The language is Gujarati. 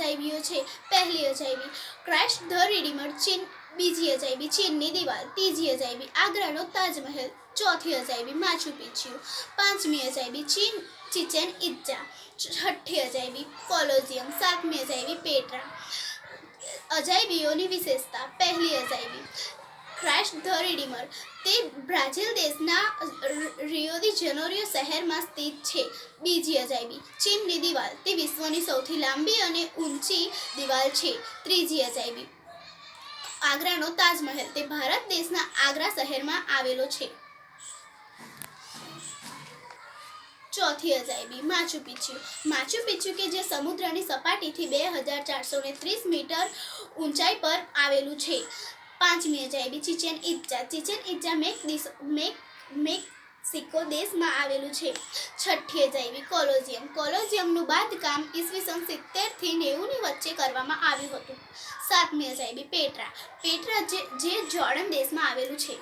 અજાયબીઓ છે, પહેલી અજાયબી. ક્રાઇસ્ટ ધ રિડીમર ચીન બીજી અજાયબી, ચીનની દિવાલ, ત્રીજી અજાયબી, આગ્રાનો તાજમહેલ, ચોથી અજાયબી માછુ પીછ્યું પાંચમી અજાયબી, ચીન, ચિચેન ઇત્જા છઠ્ઠી અજાયબી કોલોઝિયમ સાતમી અજાયબી, પેટ્રા. અજાયબીઓની વિશેષતા, પહેલી અજાયબી. ક્રાઇસ્ટ ધ રિડીમર તે બ્રાઝિલ દેશના રિયો જનોરિયો શહેરમાં સ્થિત છે. બીજી અજાયબી, ચીનની દિવાલ. તે વિશ્વની સૌથી લાંબી અને ઊંચી દિવાલ છે. ત્રીજી અજાયબી, આગ્રાનો તાજમહેલ. તે ભારત દેશના આગ્રા શહેરમાં આવેલો છે. ચોથી અજાયબી, માચુ પિચ્યુ માચુ પિચ્યુ કે જે સમુદ્રની સપાટીથી બે હજાર ચારસો ને ત્રીસ મીટર ઊંચાઈ પર આવેલું છે. પાંચમી અજાયબી ચિચેન ઇત્જા ચિચેન ઇત્જા મેક દિસ મેક સિક્કો દેશમાં આવેલું છે. છઠ્ઠી અજાયબી કોલોઝિયમ. કોલોઝિયમનું બાંધકામ ઈસવીસન સિત્તેરથી નેવુંની વચ્ચે કરવામાં આવ્યું હતું. સાતમી અજાયબી પેટ્રા. પેટ્રા જે જે જોર્ડન દેશમાં આવેલું છે.